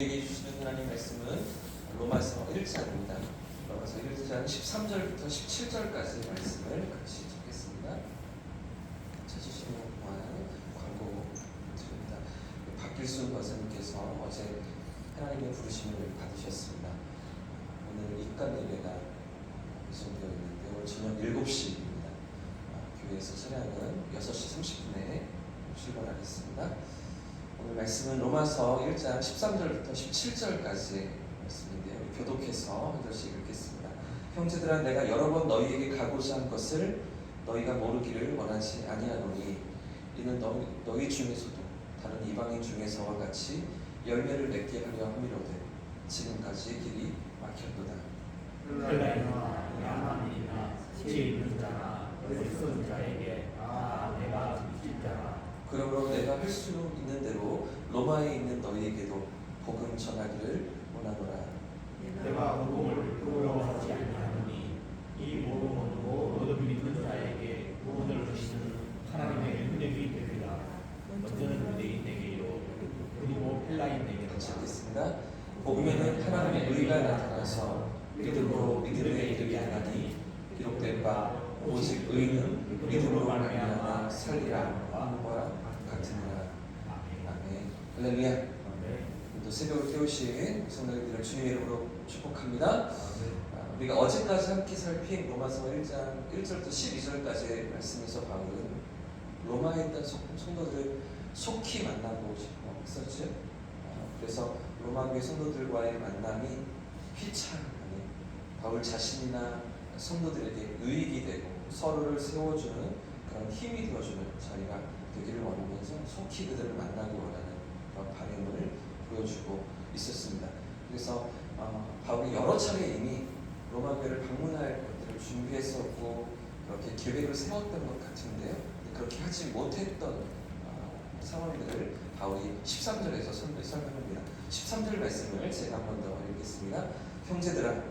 우리에게 주시는 하나님 말씀은 로마서 1장입니다. 로마서 1장 13절부터 17절까지 말씀을 같이 읽겠습니다. 찾으시는 동안 광고 드립니다. 박길순 권사님께서 어제 하나님의 부르심을 받으셨습니다. 오늘 입간 예배가 예정되어 있는데 오늘 저녁 7시입니다. 교회에서 차량은 6시 30분에 출발하겠습니다. 오늘 말씀은 로마서 1장 13절부터 17절까지의 말씀인데요. 교독해서 한 절씩 읽겠습니다. 형제들아 내가 여러 번 너희에게 가고자 한 것을 너희가 모르기를 원하지 아니하노니 이는 너희, 너희 중에서도 다른 이방인 중에서와 같이 열매를 맺게 하려 함이로되 지금까지 길이 막혔도다. 헬라이나 야만이나 지혜 있는 자나 어리석은 자에게 그러므로 내가 할 수 있는 대로 로마에 있는 너희에게도 복음 전하기를 원하노라. 내가 복음을 부러워하지 아니하노니 이 복음은 모든 믿는 자에게 구원을 주시는 하나님의 은혜이 되리라 먼저는 유대인에게요 그리고 헬라인에게로 같이 읽겠습니다. 복음에는 하나님의 의가 나타나서 믿음으로 믿음에 이르게 하나니 기록된 바 오직 의는 믿음으로 말미암아 살리라 함과 같으니라. 아멘. 할렐루야. 또 새벽을 깨우신 성도님들을 주님의 이름으로 축복합니다. 아, 우리가 어제까지 함께 살핀 로마서 1장 1절부터 12절까지의 말씀에서 바울은 로마에 있던 성- 성도들을 속히 만나고 싶어 했었죠. 아, 그래서 로마 교회 성도들과의 만남이 피차하니 바울 자신이나 성도들에게 유익이 되고 서로를 세워주는 그런 힘이 되어주는 자리가 되기를 원하면서 속히 그들을 만나기 원하는 그런 바램을 보여주고 있었습니다. 그래서 어, 바울이 여러 차례 이미 로마 교회를 방문할 것들을 준비했었고 그렇게 계획을 세웠던 것 같은데요. 그렇게 하지 못했던 어, 상황들을 바울이 13절에서 설명합니다. 13절 말씀을 제가 한 번 더 읽겠습니다. 형제들아,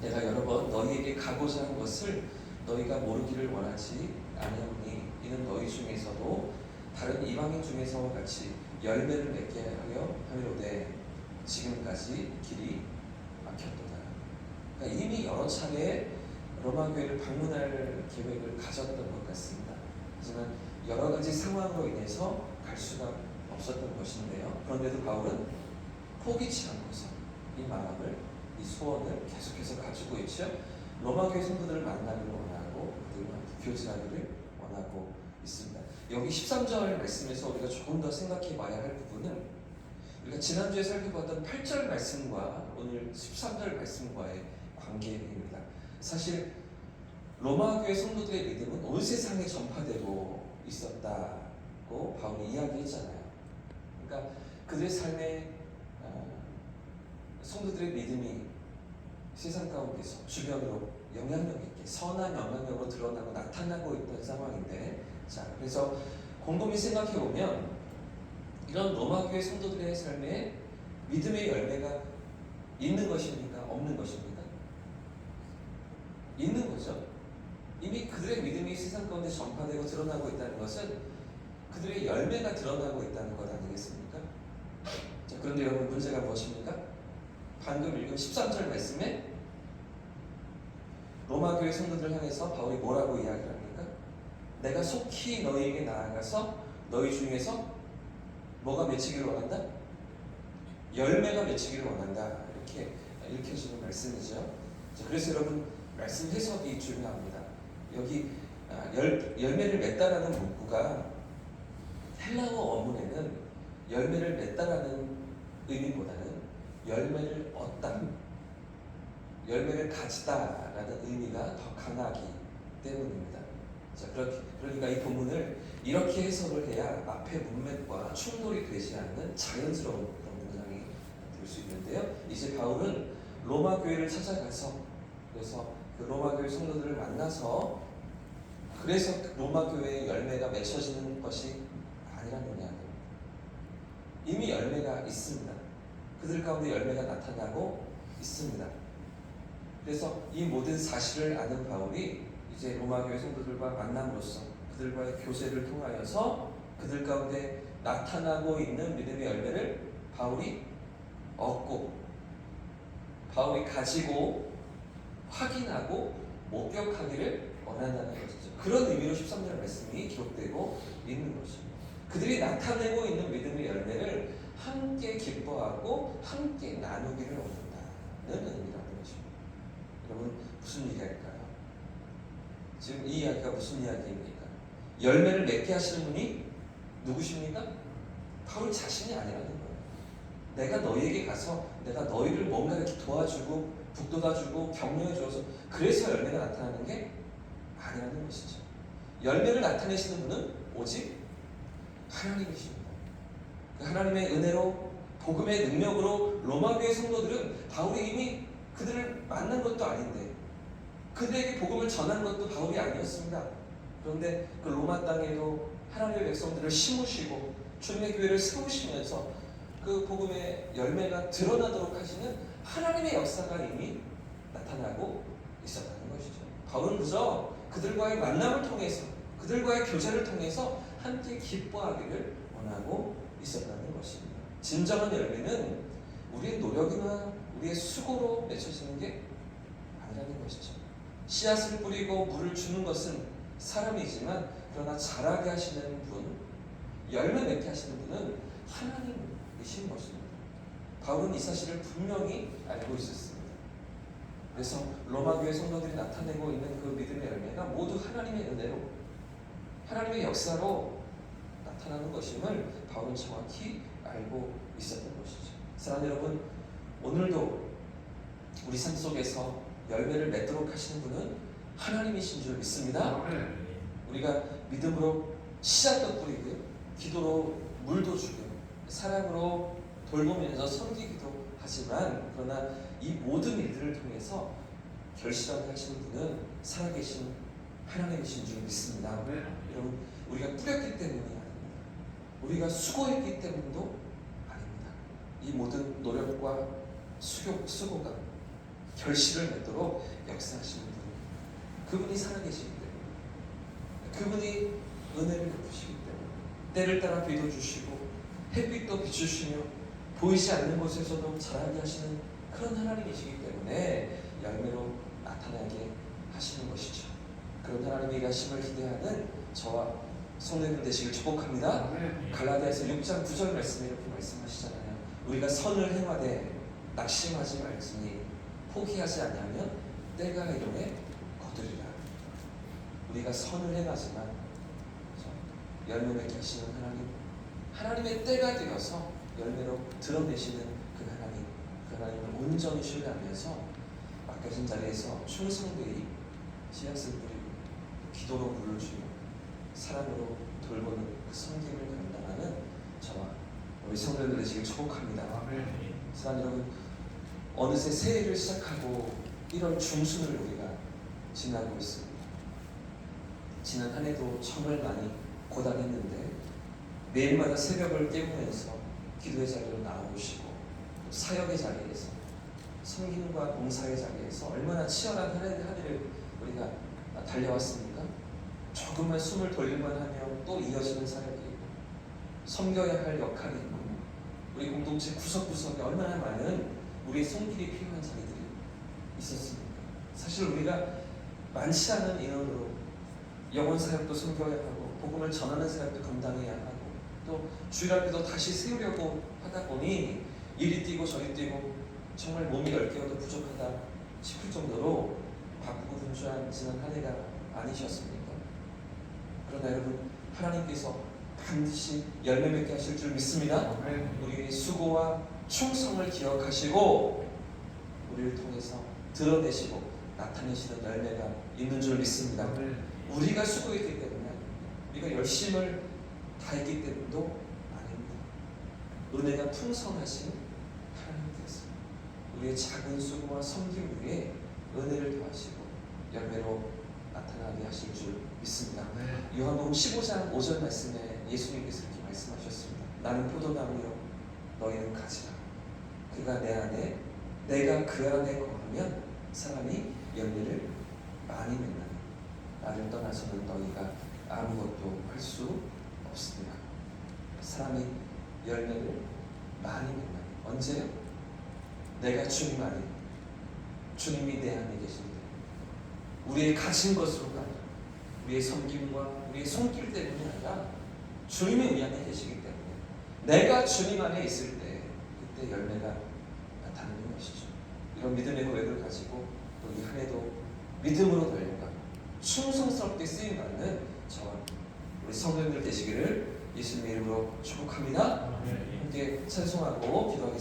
내가 여러 번 너희에게 가고자 한 것을 너희가 모르기를 원하지 아니하니 이는 너희 중에서도 다른 이방인 중에서와 같이 열매를 맺게 하려 함이로되 지금까지 길이 막혔도다. 그러니까 이미 여러 차례 로마 교회를 방문할 계획을 가졌던 것 같습니다. 하지만 여러 가지 상황으로 인해서 갈 수가 없었던 것인데요. 그런데도 바울은 포기치 않고서 이 마음을, 이 소원을 계속해서 가지고 있죠. 로마 교회 성도들을 그들과 교제하기를 원하고 있습니다. 여기 13절 말씀에서 우리가 조금 더 생각해 봐야 할 부분은 우리가 지난주에 살펴봤던 8절 말씀과 오늘 13절 말씀과의 관계입니다. 사실 로마 교회 성도들의 믿음은 온 세상에 전파되고 있었다고 바울이 이야기했잖아요. 그러니까 그들의 삶에 어, 성도들의 믿음이 세상 가운데서 주변으로 영향력 있게 선한 영향력으로 드러나고 나타나고 있던 상황인데 자 그래서 곰곰이 생각해 보면 이런 로마 교회 성도들의 삶에 믿음의 열매가 있는 것입니까? 없는 것입니까? 있는 거죠. 이미 그들의 믿음이 세상 가운데 전파되고 드러나고 있다는 것은 그들의 열매가 드러나고 있다는 것 아니겠습니까? 자 그런데 여러분 문제가 무엇입니까? 방금 읽은 13절 말씀에 로마 교회 성도들 향해서 바울이 뭐라고 이야기를 합니까? 내가 속히 너희에게 나아가서 너희 중에서 뭐가 맺히기를 원한다? 열매가 맺히기를 원한다. 이렇게 읽혀지는 말씀이죠. 자, 그래서 여러분 말씀 해석이 중요합니다. 여기 아, 열, 열매를 맺다라는 문구가 헬라어 어문에는 열매를 맺다라는 의미보다는 열매를 얻다, 열매를 가지다라는 의미가 더 강하기 때문입니다. 자, 그렇게, 그러니까 이 본문을 이렇게 해석을 해야 앞에 문맥과 충돌이 되지 않는 자연스러운 그런 문장이 될 수 있는데요. 이제 바울은 로마 교회를 찾아가서 그래서 그 로마 교회 성도들을 만나서 그래서 그 로마 교회의 열매가 맺혀지는 것이 아니라는 이야기입니다. 이미 열매가 있습니다. 그들 가운데 열매가 나타나고 있습니다. 그래서 이 모든 사실을 아는 바울이 이제 로마 교회 성도들과 만남으로써 그들과의 교제를 통하여서 그들 가운데 나타나고 있는 믿음의 열매를 바울이 얻고 바울이 가지고 확인하고 목격하기를 원한다는 것이죠. 그런 의미로 13절 말씀이 기록되고 있는 것입니다. 그들이 나타내고 있는 믿음의 열매를 함께 기뻐하고 함께 나누기를 원한다는 의미라는 것입니다. 여러분 무슨 얘기할까요? 지금 이 이야기가 무슨 이야기입니까? 열매를 맺게 하시는 분이 누구십니까? 바울 자신이 아니라는 거예요. 내가 너희에게 가서 내가 너희를 뭔가 이렇게 도와주고 북돋아주고 격려해줘서 그래서 열매가 나타나는 게 아니라는 것이죠. 열매를 나타내시는 분은 오직 하나님이십니다. 그 하나님의 은혜로 복음의 능력으로 로마교회 성도들은 바울이 이미 그들을 만난 것도 아닌데 그들에게 복음을 전한 것도 바울이 아니었습니다. 그런데 그 로마 땅에도 하나님의 백성들을 심으시고 주님의 교회를 세우시면서 그 복음의 열매가 드러나도록 하시는 하나님의 역사가 이미 나타나고 있었다는 것이죠. 바울은 그저 그들과의 만남을 통해서 그들과의 교제를 통해서 함께 기뻐하기를 원하고 있었다는 것입니다. 진정한 열매는 우리의 노력이나 우리의 수고로 맺혀지는 게 아니라는 것이죠. 씨앗을 뿌리고 물을 주는 것은 사람이지만 그러나 자라게 하시는 분, 열매 맺게 하시는 분은 하나님이신 것입니다. 바울은 이 사실을 분명히 알고 있었습니다. 그래서 로마 교회 성도들이 나타내고 있는 그 믿음의 열매가 모두 하나님의 은혜로 하나님의 역사로 나타나는 것임을 바울은 정확히 알고 있었던 것이죠. 사랑 여러분, 오늘도 우리 삶 속에서 열매를 맺도록 하시는 분은 하나님이신 줄 믿습니다. 우리가 믿음으로 씨앗도 뿌리고요, 기도로 물도 주고요, 사랑으로 돌보면서 섬기기도 하지만 그러나 이 모든 일들을 통해서 결실하게 하시는 분은 살아계신 하나님이신 줄 믿습니다. 여러분 우리가 뿌렸기 때문이 아닙니다. 우리가 수고했기 때문도 아닙니다. 이 모든 노력과 수고, 수고가 결실을 맺도록 역사하시는 분 그분이 살아계시기 때문에 그분이 은혜를 베푸시기 때문에 때를 따라 비도 주시고 햇빛도 비추시며 보이지 않는 곳에서도 자라게 하시는 그런 하나님이시기 때문에 열매로 나타나게 하시는 것이죠. 그런 하나님의 일하심을 기대하는 저와 성도님들 되시길 축복합니다. 갈라디아서 6장 9절 말씀에 이렇게 말씀하시잖아요. 우리가 선을 행하되 낙심하지 말지니 포기하지 않으면 때가 이름에 거두리라. 우리가 선을 행하지만? 열매 맺게 하시는 하나님, 하나님의 때가 되어서 열매로 드러내시는 그 하나님, 그 하나님을 온전히 신뢰하면서 맡겨진 자리에서 충성되이 씨앗을 뿌리고 기도로 물을 주며 사랑으로 돌보는 그 섬김을 감당하는 저와 우리 성도들 되시길 축복합니다. 사랑 여러분 어느새 새해를 시작하고 1월 중순을 우리가 지나고 있습니다. 지난 한 해도 정말 많이 고단했는데 매일마다 새벽을 깨우면서 기도의 자리로 나오시고 또 사역의 자리에서 섬김과 봉사의 자리에서 얼마나 치열한 한 해를 우리가 달려왔습니까? 조금만 숨을 돌릴만 하면 또 이어지는 사역이 있고 섬겨야 할 역할이 있고 우리 공동체 구석구석에 얼마나 많은 우리의 손길이 필요한 자리들이 있었습니까? 사실 우리가 많지 않은 인원으로 영혼 사역도 섬겨야 하고 복음을 전하는 사역도 감당해야 하고 또 주일학교도 다시 세우려고 하다 보니 이리 뛰고 저리 뛰고 정말 몸이 열 개여도 부족하다 싶을 정도로 바쁘고 분주한 지난 한 해가 아니셨습니까? 그러나 여러분 하나님께서 반드시 열매 맺게 하실 줄 믿습니다. 우리의 수고와 충성을 기억하시고 우리를 통해서 드러내시고 나타내시는 열매가 있는 줄 믿습니다. 우리가 수고했기 때문에 우리가 열심을 다했기 때문도 아닙니다. 은혜가 풍성하신 하나님께서 우리의 작은 수고와 섬김 위에 은혜를 더하시고 열매로 나타나게 하실 줄 믿습니다. 요한복음 15장 5절 말씀에 예수님께서 이렇게 말씀하셨습니다. 나는 포도나무요 너희는 가지라. 그가 내 안에 내가 그 안에 거하면 사람이 열매를 많이 맺나니 나를 떠나서는 너희가 아무것도 할 수 없습니다. 사람이 열매를 많이 맺나니 언제요? 내가 주님 안에 주님이 내 안에 때 우리의 가진 것으로가 아니라 우리의 섬김과 우리의 손길 때문이 아니라 주님이 우리 안에 계시기 때문에 내가 주님 안에 있을 때 그때 열매가 것이죠. 이런 믿음의 고백을 가지고 또 이 한 해도 믿음으로 달려가 충성스럽게 쓰임 받는 저와 우리 성도님들 되시기를 예수님의 이름으로 축복합니다. 함께 찬송하고 기도하겠습니다.